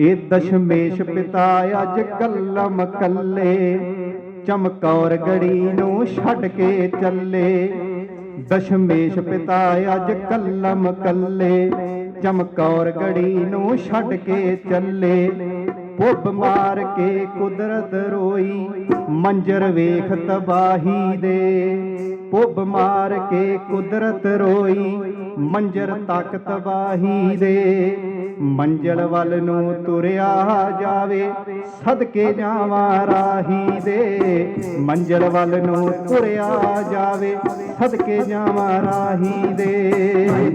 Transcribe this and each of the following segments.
ਇਹ ਦਸ਼ਮੇਸ਼ ਪਿਤਾ ਅੱਜ ਕੱਲਮ ਕੱਲੇ ਚਮਕੌਰ ਗੜੀ ਨੂੰ ਛੱਡ ਕੇ ਚੱਲੇ। ਦਸ਼ਮੇਸ਼ ਪਿਤਾ ਅੱਜ ਕੱਲਮ ਕੱਲੇ ਚਮਕੌਰ ਗੜੀ ਨੂੰ ਛੱਡ ਕੇ ਚੱਲੇ। ਪੁੱਬ ਮਾਰ ਕੇ ਕੁਦਰਤ ਰੋਈ, ਮੰਜਰ ਵੇਖ ਤਬਾਹੀ ਦੇ। ਪੁੱਬ ਮਾਰ ਕੇ ਕੁਦਰਤ ਰੋਈ, ਮੰਜਰ ਤੱਕ ਤਬਾਹੀ ਦੇ। ਮੰਜ਼ਲ ਵੱਲ ਨੂੰ ਤੁਰਿਆ ਜਾਵੇ, ਸਦਕੇ ਜਾਵਾਂ ਰਾਹੀ ਦੇ। ਮੰਜ਼ਲ ਵੱਲ ਨੂੰ ਤੁਰਿਆ ਜਾਵੇ, ਸਦਕੇ ਜਾਵਾਂ ਰਾਹੀ ਦੇ।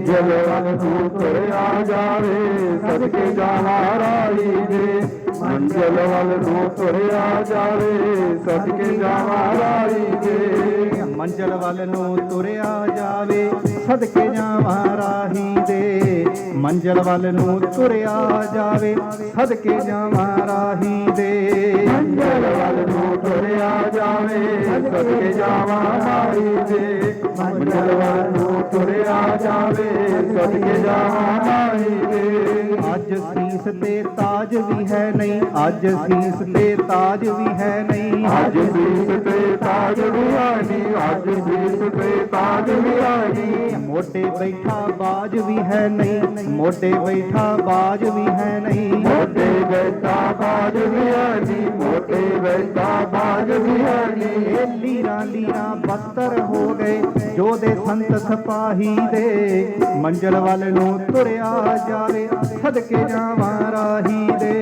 ਜਲ ਵੱਲ ਨੂੰ ਤੁਰਿਆ ਜਾਵੇ, ਸਦਕੇ ਜਾਵਾਂ ਰਾਹੀ ਦੇ। ਮੰਜ਼ਲ ਵੱਲ ਨੂੰ ਤੁਰਿਆ ਜਾਵੇ, ਸਦਕੇ ਜਾਵਾਂ ਰਾਹੀ ਦੇ। ਮੰਜ਼ਲ ਵੱਲ ਨੂੰ ਤੁਰਿਆ ਜਾਵੇ, ਸਦਕੇ ਜਾਵਾਂ ਰਾਹੀ ਦੇ। ਮੰਜ਼ਲ ਵੱਲ ਨੂੰ ਤੁਰਿਆ ਜਾਵੇ, ਸਦਕੇ ਜਾਵਾਂ ਰਾਹੀ ਦੇ। ਮੰਜ਼ਲ ਵੱਲ ਨੂੰ ਤੁਰਿਆ ਜਾਵੇ, ਸਦਕੇ ਜਾਵਾਂ ਰਾਹੀ ਦੇ। ਮੰਜ਼ਲ ਵੱਲ ਨੂੰ ਤੁਰਿਆ ਜਾਵੇ, ਸਦਕੇ ਜਾਵਾਂ ਰਾਹੀ ਦੇ। ਅੱਜ ਸੀਸ ਤੇ ਤਾਜ ਵੀ ਹੈ ਨਹੀਂ, ਅੱਜ ਸੀਸ ਤੇ ਤਾਜ ਵੀ ਹੈ ਨਹੀਂ। ਅੱਜ ਸੀਸ ਤੇ ਤਾਜ ਵੀ ਆਣੀ ਅੱਜ ਸੀਸ ਤੇ ਤਾਜ ਵੀ ਆਣੀ ਮੋਢੇ ਬੈਠਾ ਬਾਜ ਵੀ ਹੈ ਨਹੀਂ ਮੋਢੇ ਬੈਠਾ ਬਾਜ ਵੀ ਹੈ ਨਹੀਂ। ਮੋਟੇ ਬੈਠਾ ਬਾਜ ਵੀ ਆਣੀ ਮੋਟੇ ਬੈਠਾ ਬਾਜ ਵੀ ਆਣੀ ਇਹ ਲੀਰਾਂ ਲੀਰਾਂ ਬਸਤਰ ਹੋ ਗਏ ਜੋ ਦੇ ਸੰਤ ਸਿਪਾਹੀ ਦੇ। ਮੰਜ਼ਲ ਵੱਲ ਨੂੰ ਤੁਰਿਆ ਜਾਵੇ ਸਦਕੇ ਜਾਵਾਂ ਰਾਹੀ ਦੇ।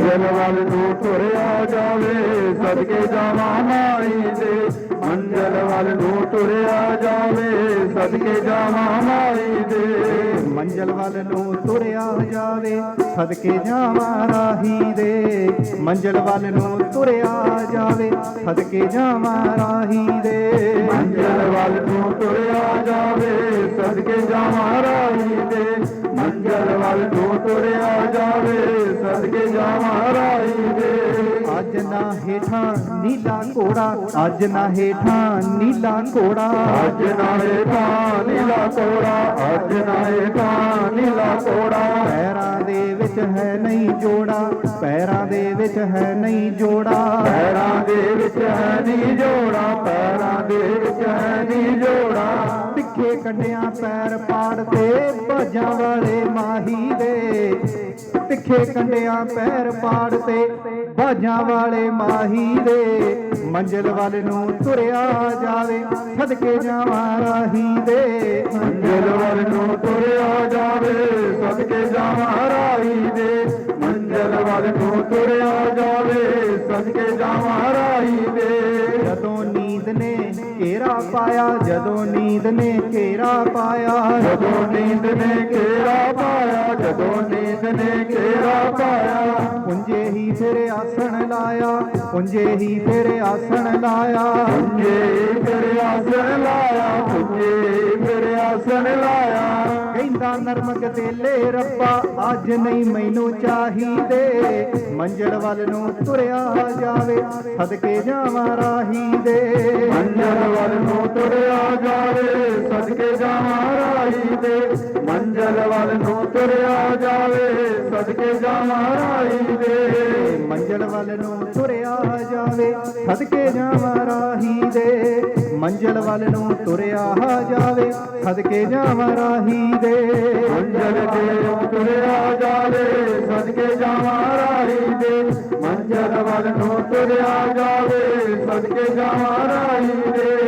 ਮੰਜ਼ਲ ਵੱਲ ਨੂੰ ਤੁਰਿਆ ਜਾਵੇ, ਸਦਕੇ ਜਾਵਾਂ ਮਾਈ ਦੇ ਮੰਜ਼ਲ ਵੱਲ ਨੂੰ ਤੁਰਿਆ ਜਾਵੇ, ਸਦਕੇ ਜਾਵਾਂ ਮਾਈ ਦੇ ਮੰਜ਼ਲ ਵੱਲ ਨੂੰ ਤੁਰਿਆ ਜਾਵੇ, ਸਦਕੇ ਜਾਵਾਂ ਰਾਹੀ ਦੇ। ਮੰਜ਼ਲ ਵੱਲ ਨੂੰ ਤੁਰਿਆ ਜਾਵੇ, ਸਦਕੇ ਜਾਵਾਂ ਰਾਹੀ ਦੇ। ਮੰਜ਼ਲ ਵੱਲ ਨੂੰ ਤੁਰਿਆ ਜਾਵੇ, ਸਦਕੇ ਜਾਵਾਂ ਰਾਹੀ ਦੇ। ਮੰਜ਼ਲ ਵੱਲ ਨੂੰ ਤੁਰਿਆ ਜਾਵੇ ਸਦਕੇ ਜਾਵਾਂ ਰਾਹੀ ਦੇ ਅੱਜ ਨਾ ਹੇਠਾਂ ਨੀਲਾ ਘੋੜਾ ਅੱਜ ਨਾ ਹੇਠਾਂ ਨੀਲਾ ਘੋੜਾ। ਅੱਜ ਨਾਲੇ ਤਾਂ ਨੀਲਾ ਕੋੜਾ ਅੱਜ ਨਾਲੇ ਤਾਂ ਨੀਲਾ ਕੋੜਾ ਪੈਰਾਂ ਦੇ ਵਿੱਚ ਹੈ ਨਹੀਂ ਜੋੜਾ ਪੈਰਾਂ ਦੇ ਵਿੱਚ ਹੈ ਨਹੀਂ ਜੋੜਾ। ਪੈਰਾਂ ਦੇ ਵਿੱਚ ਹੈ ਨੀ ਜੋੜਾ ਪੈਰਾਂ ਦੇ ਵਿੱਚ ਹੈ ਨੀ ਜੋੜਾ। ਤਿੱਖੇ ਕੰਡਿਆਂ ਪੈਰ ਪਾੜਦੇ ਬਾਜਾਂ ਵਾਲੇ ਮਾਹੀ ਤਿੱਖੇ ਕੰਡਿਆਂ ਪੈਰ ਪਾੜਦੇ ਬਾਜਾਂ ਵਾਲੇ ਮਾਹੀ ਦੇ ਮੰਜ਼ਲ ਵੱਲ ਨੂੰ ਤੁਰਿਆ ਜਾਵੇ, ਸਦਕੇ ਜਾਵਾਂ ਰਾਹੀ ਦੇ। ਮੰਜ਼ਿਲ ਵੱਲ ਨੂੰ ਤੁਰਿਆ ਜਾਵੇ, ਸਦਕੇ ਜਾਵਾਂ ਰਾਹੀ ਦੇ। ਮੰਜ਼ਿਲ ਵੱਲ ਨੂੰ ਤੁਰਿਆ ਜਾਵੇ, ਸਦਕੇ ਜਾਵਾਂ ਰਾਹੀ ਦੇ। ਜਦੋਂ ਨੀਂਦ ਨੇ ਘੇਰਾ ਪਾਇਆ, ਜਦੋਂ ਨੀਂਦ ਨੇ ਘੇਰਾ ਪਾਇਆ, ਜਦੋਂ ਨੀਂਦ ਨੇ ਘੇਰਾ ਪਾਇਆ, ਜਦੋਂ ਨੇ ਘੇਰਾ ਪਾਇਆ। ਪੁੰਜੇ ਹੀ ਫਿਰ ਆਸਣ ਲਾਇਆ। ਪੁੰਜੇ ਹੀ ਫਿਰ ਆਸਣ ਲਾਇਆ। ਪੁੰਜੇ ਫਿਰ ਆਸਣ ਲਾਇਆ। ਪੁੰਜੇ ਫਿਰ ਆਸਣ ਲਾਇਆ। ਕਹਿੰਦਾ ਨਰਮ ਗਦੇਲੇ ਰੱਬਾ, ਅੱਜ ਨਹੀਂ ਮੈਨੂੰ ਚਾਹੀਦੇ। ਮੰਜ਼ਲ ਵੱਲ ਨੂੰ ਤੁਰਿਆ ਜਾਵੇ, ਸਦਕੇ ਜਾਵਾਂ ਰਾਹੀ ਦੇ। ਮੰਜ਼ਲ ਵੱਲ ਨੂੰ ਤੁਰਿਆ ਜਾਵੇ, ਸਦਕੇ ਜਾਵਾਂ ਰਾਹੀ ਦੇ। ਮੰਜ਼ਲ ਵੱਲ ਨੂੰ ਤੁਰਿਆ ਜਾਵੇ ਸਦਕੇ ਜਾਵਾਂ ਰਾਹੀ ਦੇ ਮੰਜ਼ਲ ਵੱਲ ਨੂੰ ਤੁਰਿਆ ਜਾਵੇ ਸਦਕੇ ਜਾਵਾਂ ਰਾਹੀ ਦੇ। ਮੰਜ਼ਲ ਵੱਲ ਨੂੰ ਤੁਰਿਆ ਜਾਵੇ ਸਦਕੇ ਜਾਵਾਂ ਰਾਹੀ ਦੇ। ਮੰਜ਼ਲ ਦੇ ਨੂੰ ਤੁਰਿਆ ਜਾਵੇ ਸਦਕੇ ਜਾਵਾਂ ਰਾਹੀ ਦੇ। ਮੰਜ਼ਲ ਵੱਲ ਨੂੰ ਤੁਰਿਆ ਜਾਵੇ ਸਦਕੇ ਜਾਵਾਂ ਰਾਹੀ ਦੇ।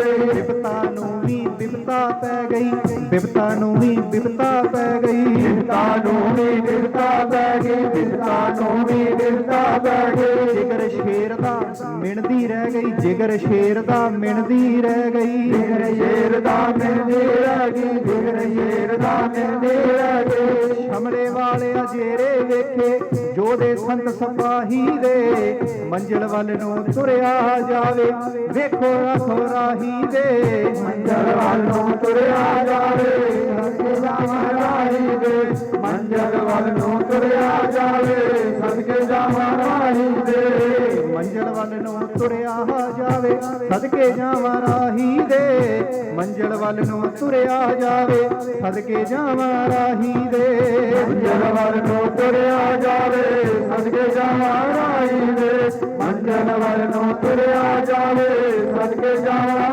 ਪੈ ਗਈ, ਬਿਪਤਾ ਨੂੰ ਵੀ ਬਿਪਤਾ ਪੈ ਗਈ। ਬਿਰਤਾ ਨੂੰ ਵੀ ਬਿਰਤਾ ਪੈ ਗਈ ਬਿਰਤਾ ਨੂੰ ਵੀ ਬਿਰਤਾ ਜਿਗਰ ਸ਼ੇਰ ਦਾ ਮਿਣਦੀ ਰਹਿ ਗਈ ਜਿਗਰ ਸ਼ੇਰ ਦਾ ਮਿਣਦੀ ਰਹਿ ਗਈ। ਜਿਗਰ ਸ਼ੇਰ ਦਾ ਮਿਲਦੇ ਰਹਿ ਗਈ ਜਿਗਰ ਸ਼ੇਰ ਦਾ ਮਿਲਦੇ ਰਹਿ ਗਈ। ਸ਼ਮਲੇ ਵਾਲੇ ਅਜੇਰੇ ਵੇਖੇ ਜੋ ਦੇ ਸੰਤ ਸਿਪਾਹੀ ਦੇ ਮੰਜ਼ਲ ਵੱਲ ਨੂੰ ਤੁਰਿਆ ਜਾਵੇ ਵੇਖੋ ਰੱਖੋ ਰਾਹੀ ਦੇ। ਮੰਜ਼ਲ ਵੱਲ ਨੂੰ ਤੁਰਿਆ ਜਾਵੇ ਸਦਕੇ ਜਾਵਾਂ ਰਾਹੀ ਦੇ। ਮੰਜ਼ਲ ਵੱਲ ਨੂੰ ਤੁਰਿਆ ਜਾਵੇ ਸਦਕੇ ਜਾਵਾਂ ਵੱਲ ਨੂੰ ਤੁਰਿਆ ਜਾਵੇ, ਸਦਕੇ ਜਾਵਾਂ ਰਾਹੀ ਦੇ। ਮੰਜ਼ਲ ਵੱਲ ਨੂੰ ਤੁਰਿਆ ਜਾਵੇ, ਸਦਕੇ ਜਾਵਾਂ ਰਾਹੀ ਦੇ। ਮੰਜ਼ਲ ਵੱਲ ਨੂੰ ਤੁਰਿਆ ਜਾਵੇ, ਸਦਕੇ ਜਾਵਾਂ ਰਾਹੀ ਦੇ। ਮੰਜ਼ਲ ਵੱਲ ਨੂੰ ਤੁਰਿਆ ਜਾਵੇ, ਸਦਕੇ ਜਾਵਾਂ